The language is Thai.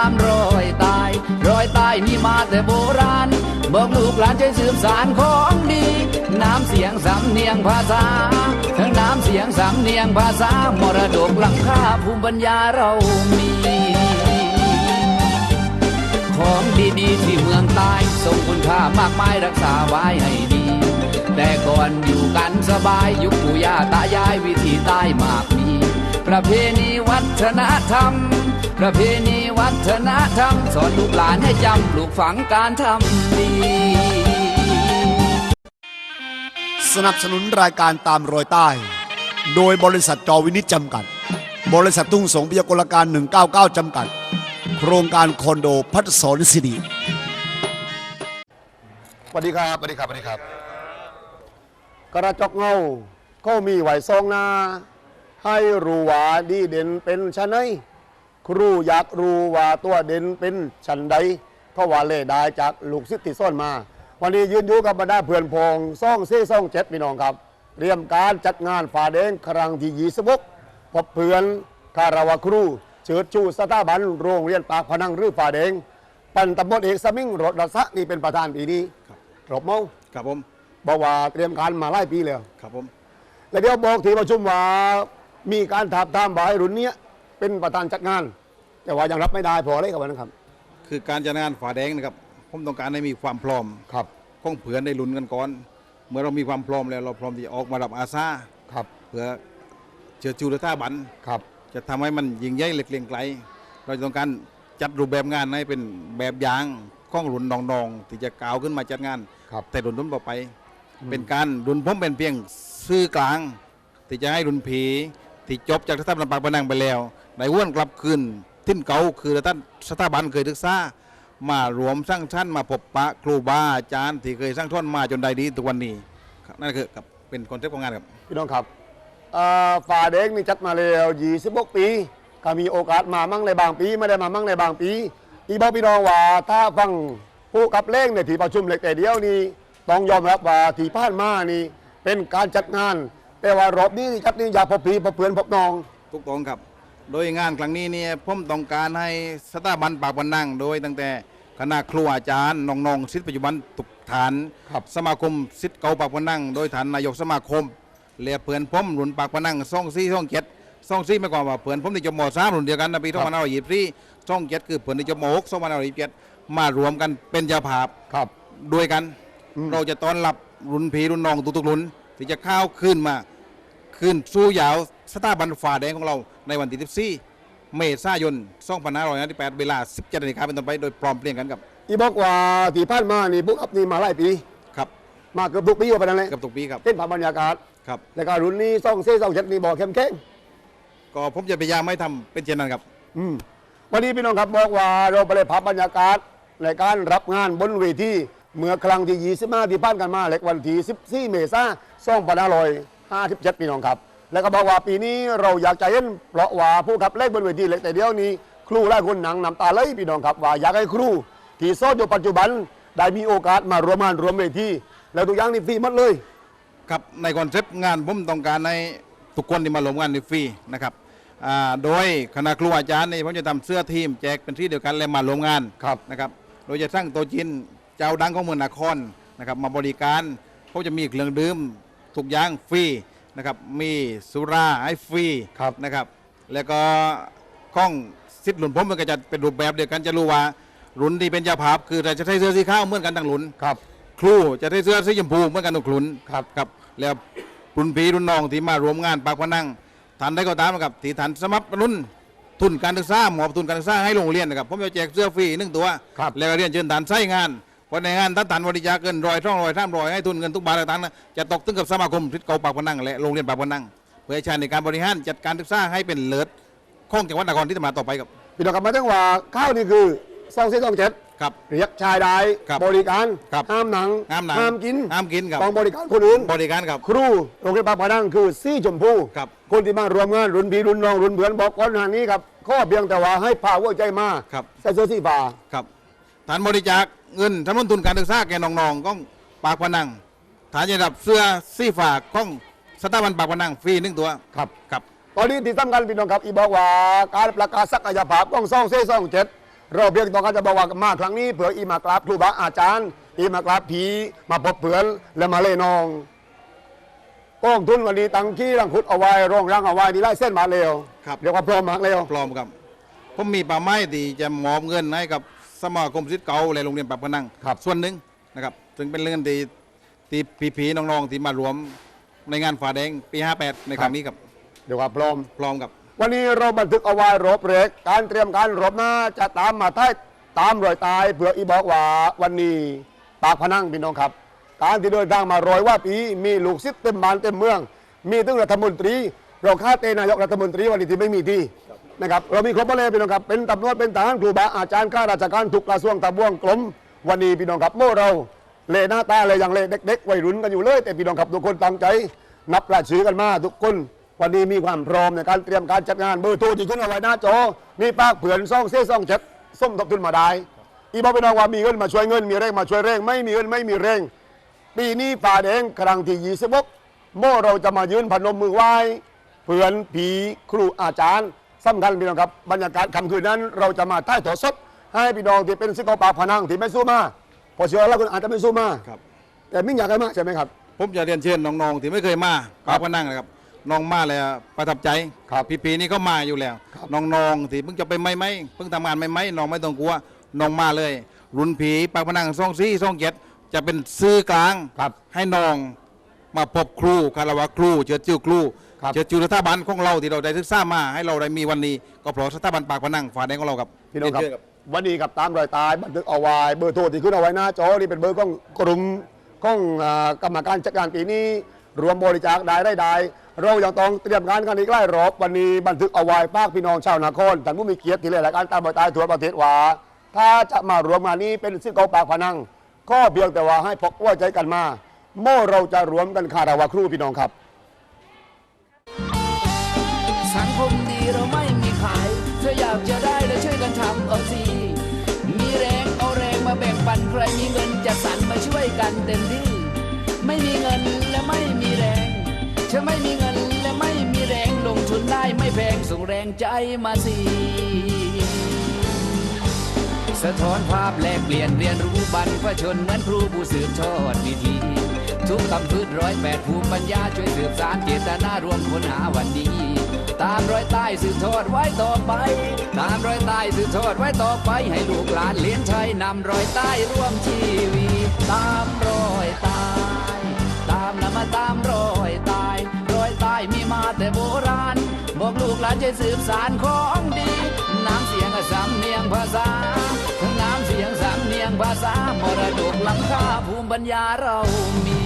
ามรอยตาย รอยตายนี่มาแต่โบราณ บอกลูกหลานช่วยสืบสารของดี น้ำเสียงสำเนียงภาษา ทั้งน้ำเสียงสำเนียงภาษามรดกล้ำค่าภูมิปัญญาเรามี ของดีๆที่เมืองใต้ทรงคุณค่ามากมายรักษาไว้ให้ดี แต่ก่อนอยู่กันสบายยุคปู่ย่าตายายวิธีใต้มากมี ประเพณีวัฒนธรรม ประเพณีวัฒนธรรม สอนลูกหลานให้จำปลูกฝังการทำดีสนับสนุนรายการตามรอยใต้ โดยบริษัทจอวินิจจำกัด บริษัททุ่งสงพยากรการ 199 จำกัด โครงการคอนโดพัฒสอนสิริสวัสดีครับสวัสดีครับสวัสดีครับ กระจกเงาก็มีไหวซองนา ให้รู้ว่าดีเด่นเป็นชะไหนครูอยากรู้ว่าตัวเด่นเป็นชันใดก็ว่าเล่ได้จากลูกศิษย์ที่ซ่อนมา วันนี้ยืนอยู่กับบรรดาเพื่อนพองซ่องเซ่ซ่องเจ็ดพี่น้องครับ เตรียมการจัดงานฝ่าแดงครั้งที่ยี่สิบกพบเพื่อนคาราวาครูเชิดชูสถาบันโรงเรียนปากพนังหรือฝ่าแดงปันตำบลเอกสมิงรถรัศะนี่เป็นประธานปีนี้ครบเมาครับผมบอกว่าเตรียมการมาหลายปีแล้วครับผมแล้วเดี๋ยวบอกที่ประชุมว่า มีการถามตามบ่ายรุ่นเนี้ยเป็นประธานจัดงาน แต่ว่ายังรับไม่ได้พอเลยกับวันนั้นครับ คือการจัดงานฝาแดงนะครับผมต้องการให้มีความพร้อมครับของเผื่อนในลุ้นกันก่อน เมื่อเรามีความพร้อมแล้วเราพร้อมที่จะออกมารับอาซาครับเพื่อเชื่อจูและท่าบันครับจะทำให้มันยิ่งใหญ่เล็กเลียงไกล เราจะต้องการจัดรูปแบบงานให้เป็นแบบอย่างของรุ่นน้องๆที่จะกล่าวขึ้นมาจัดงานครับแต่รุ่นรุ่นต่อไป เป็นการรุ่นผมเป็นเพียงซื่อกลางที่จะให้รุ่นผี ที่จบจากสถาบันปากพนังไปแล้วได้ว่วนกลับคืนทิ้นเก่าคือท่านสถาบันเคยศึกษามารวมสร้างชั้นมาพบปะครูบาอาจารย์ที่เคยสร้างท่อนมาจนได้ดีทุกวันนี้นั่นคือกับเป็นคอนเซ็ปต์ของงานครับพี่น้องครับฝ่าเด็กนี่จัดมาแล้ว26ปีก็มีโอกาสมามั่งในบางปีไม่ได้มามั่งในบางปีอีบอกพี่น้องว่าถ้าฟังผู้กับเล่งในที่ประชุมเล็กแต่เดียวนี้ต้องยอมรับว่าที่ผ่านมานี่เป็นการจัดงาน แต่ว่ารอบนี้นี่จัดนี่อยากพบพี่พบเพื่อนพบน้อง ทุกตองครับ โดยงานครั้งนี้เนี่ยผมต้องการให้สถาบันปากพนังโดยตั้งแต่คณะครูอาจารย์น้องๆศิษย์ปัจจุบันทุกฐานครับ สมาคมศิษย์เก่าปากพนังโดยฐานนายกสมาคมเรียกเพื่อนผมหลุนปากพนังซ่องซี่ซ่องเจ็ดซ่องซี่ไม่กว่าว่าเพื่อนผมที่จบมสามหลุนเดียวกันนะปีสองพันห้าร้อยยี่สิบสี่ซ่องเจ็ดคือเพื่อนที่จบมหกสองพันห้าร้อยยี่สิบเจ็ดมารวมกันเป็นเจ้าภาพ ครับ ด้วยกัน อืม เราจะต้อนรับรุ่นผีรุ่นน้องทุกๆรุ่น ที่จะเข้าวขึ้นมาขึ้นสู้ยาวสถาบันฝ่าแดงของเราในวันที่14เมษายน2558เวลา 17นาฬิกาเป็นต้นไปโดยพร้อมเพรียงกันกับอีบอกว่าที่ผ่านมานี่พวกอับนี่มาหลายปีครับมาเกือบทุกปีว่าไปนั่นเลยกับทุกปีครับเต้นผ่านบรรยากาศครับแล้วก็รุ่นนี้ซ่องเซ่ซ่องเจ็ดนี่บอกเข้มแข็งก็ผมจะพยายามไม่ทำเป็นเช่นนั้นครับ อืมวันนี้พี่น้องครับบอกว่าเราไปเลยพับบรรยากาศในการรับงานบนเวที เมื่อครั้งที่ 25 ที่ผ่านกันมาเล็กวันที่14 เมษายน2557พี่น้องครับ แล้วก็บอกว่าปีนี้เราอยากจะเห็นเพราะว่าผู้ขับเล่นบนเวทีเล็กแต่เดียวนี้ ครูหลายคนหนังน้ำตาไหลพี่น้องครับว่าอยากให้ครู ที่สอนอยู่ปัจจุบันได้มีโอกาสมารวมงานรวมเวทีแล้วทุกอย่างนี่ฟรีหมดเลยครับในคอนเซปต์งานผมต้องการในทุกคนที่มาร่วมงานในฟรีนะครับอ่าโดยคณะครูอาจารย์นี่ผมจะทำเสื้อทีมแจกเป็นที่เดียวกันและมาร่วมงานครับนะครับโดยจะสร้างโตัวจิน เจ้าดังของเมืองนครนะครับมาบริการเขาจะมีเครื่องดื่มทุกอย่างฟรีนะครับมีสุราให้ฟรีครับนะครับ แล้วก็ข้องสิทธิ์หลุนผมมันก็จะเป็นรูปแบบเดียวกันจะรู้ว่าหลุนที่เป็นเจ้าภาพคือจะใช้เสื้อสีขาวเหมือนกันทั้งหลุนครับ ครูจะได้เสื้อสีชมพูเหมื่อนกันทุกหลุนครับครับแล้วรุ่นพี่รุ่นน้องที่มารวมงานปากพนังทันได้ก็ตามนะครับที่ทันสมัครรุ่นทุนการศึกษาหมอบทุนการศึกษาให้โรงเรียนนะครับผมจะแจกเสื้อฟรีหนึ่งตัวครับแล้วก็เรียนเชิญฐานใช้งาน เพราะในงานถ้าฐานบริจาคเกินร้อยช่องร้อยท่ามร้อยให้ทุนเงินทุกบาทต่างๆนะจะตกถึงกับสมาคมทิศเก่าปากพนังและโรงเรียนปากพนังเพื่อให้ใช้ในการบริหารจัดการศึกษาให้เป็นเลิศของจังหวัดนครที่จะมาต่อไปครับพี่น้องครับมาตั้งว่าข้าวนี่คือซ่องเซ่ซ่องเจ็ดครับเรียกชายใดครับบริการครับห้ามหนังห้ามหนังห้ามกินห้ามกินครับต้องบริการคนอื่นบริการครับครูโรงเรียนปากพนังคือซี่ชมพูครับคนที่มารวมงานรุ่นพี่รุ่นน้องรุ่นเพื่อนบอกก่อนหน้านี้ครับข้อเพียงแต่ว่าให้พาหัวใจมาครับใส่เสื้อสีฟ้าครับ ฐานบริจาคเงินทำนุนทุนการศึกษาแก่น้องๆของปากพนัง ฐานจะรับเสื้อสีฝากของสถาบันปากพนังฟรีหนึ่งตัวครับครับตอนนี้ที่สำคัญพี่น้องครับอีบอกว่าการประกาศศักยภาพของซ่องเซ่ซ่องเจ็ดเราเพียงต้องการจะบอกว่ามาครั้งนี้เผื่ออีมากราบครูบาอาจารย์ อีมากราบผีมาพบเผื่อนและมาเล่นองกองทุนวันนี้ตังขี้รังคุดเอาไว้ร่องรังเอาไว้ดีไล่เส้นมาเร็วครับเรียกว่าพร้อมมากเร็วพร้อมครับผมมีป่าไม้ที่จะมอบเงินให้กับ สมาคมศิษย์เก่าและโรงเรียนปากพนังครับ ส่วนหนึ่งนะครับซึ่งเป็นเรื่องที่ที่พี่ๆน้องๆที่มารวมในงานฝาแดงปี 58 ในครั้งนี้ครับเรียกว่าพร้อม พร้อมกับ วันนี้เราบันทึกเอาไว้รบเรกการเตรียมการรบหน้าจะตามมาท้ายตามรอยตายเผื่ออีบอกว่าวันนี้ปากพนังพี่น้องครับ การที่เดินทางมารอยว่าปีมีลูกศิษย์เต็มบ้านเต็มเมือง มีถึงรัฐมนตรี เราคาดเตนายกรัฐมนตรีวันนี้ที่ไม่มีที่ นะครับเรามีครบหมดเลยพี่น้องครับเป็นตำรวจเป็นทหารครูบาอาจารย์ข้าราชการทุกกระทรวงตะบวงกรมวันนี้พี่น้องครับโม่เราเลหน้าตาเลยอย่างเลเด็กๆวัยรุ่นกันอยู่เลยแต่พี่น้องครับทุกคนตั้งใจ นับรายชื่อกันมาทุกคนวันนี้มีความพร้อมในการเตรียมการจัดงานเบอร์โทรที่ขึ้นเอาไว้หน้าจอมีปากเผื่อนซ่องเส้ซ่องเจ็ดส้มทบทุนมาได้อีบอกไปน้องว่ามีเงินมาช่วยเงินมีแรงมาช่วยแรงไม่มีเงินไม่มีแรงปีนี้ป่าแดงครั้งที่ยี่สิบกโม่เราจะมายืนพนมมือไหว้เผื่อนผีครูอาจารย์ สำคัญพี่น้องครับบรรยากาศค่ำคืนนั้น เราจะมาท่ายถอดสดให้พี่น้องที่เป็นสิกเกาปากพนังที่ไม่สู้มาเพอเชื่อแล้วคุณอาจจะไม่สู้มาครับ แต่มิ่งอยากให้มาใช่ไหมครับ ผมจะเรียนเชิญน้องๆที่ไม่เคยมาปากพนังนะครับน้องมาแล้วประทับใจครับพี่ๆนี่ก็มาอยู่แล้วครับน้องๆที่เพิ่งจะไปไม่ไม่เพิ่งทำงานไม่ไม่น้องไม่ต้องกลัวน้องมาเลย รุ่นผีปากพนังซ่องซี่ซ่องเจ็ดจะเป็นซื้อกลางครับให้น้องมาพบครูคารวะครูเชิดจิ้วครู ครับ เชิดจิ้วสถาบันของเราที่เราได้ศึกษามาให้เราได้มีวันนี้ ก็เพราะสถาบันปากพนังฝาแดงของเราครับพี่น้องครับเรียนเชิญ วันนี้กับตามรอยตายบันทึกเอาไว้เบอร์โทรที่ขึ้นเอาไว้หน้าจอนี่เป็นเบอร์ของกลุ่มของอ่ากรรมการจัดการปีนี้ รวมบริจาคได้ได้ได้เรายังต้องเตรียมงานกันอีกหลายรอบวันนี้บันทึกเอาไว้ภาคพี่น้องชาวนครท่านผู้มีเกียรติที่เล่นรายการตามรอยตายทั่วประเทศว่า ถ้าจะมารวมงานนี้เป็นสิบเกาปากพนัง ก็เพียงแต่ว่าให้พกว่าใจกันมา โม่เราจะรวมกันคาราวะครูพี่น้องครับ มีเงินจัดสรรมาช่วยกันเต็มที่ ไม่มีเงินและไม่มีแรงฉันไม่มีเงินและไม่มีแรงลงทุนได้ไม่แพงส่งแรงใจมาสิสะท้อนภาพแลกเปลี่ยนเรียนรู้บรรพชนเหมือนครูผู้สืบทอดวิธีทุกคำพืชร้อยแปดภูมิปัญญาช่วยสืบสารเจตนารวมคนหาวันนี้ ตามรอยใต้สืบทอดไว้ต่อไป ตามรอยใต้สืบทอดไว้ต่อไป ให้ลูกหลานเลี้ยนชัยนำรอยใต้ร่วมชีวีตามรอยใต้ตามนะมาตามรอยใต้รอยใต้มีมาแต่โบราณ บอกลูกหลานจะสืบสารของดี น้ำเสียงสำเนียงภาษาทั้งน้ำเสียงสำเนียงภาษามรดกล้ำค่าภูมิปัญญาเรามี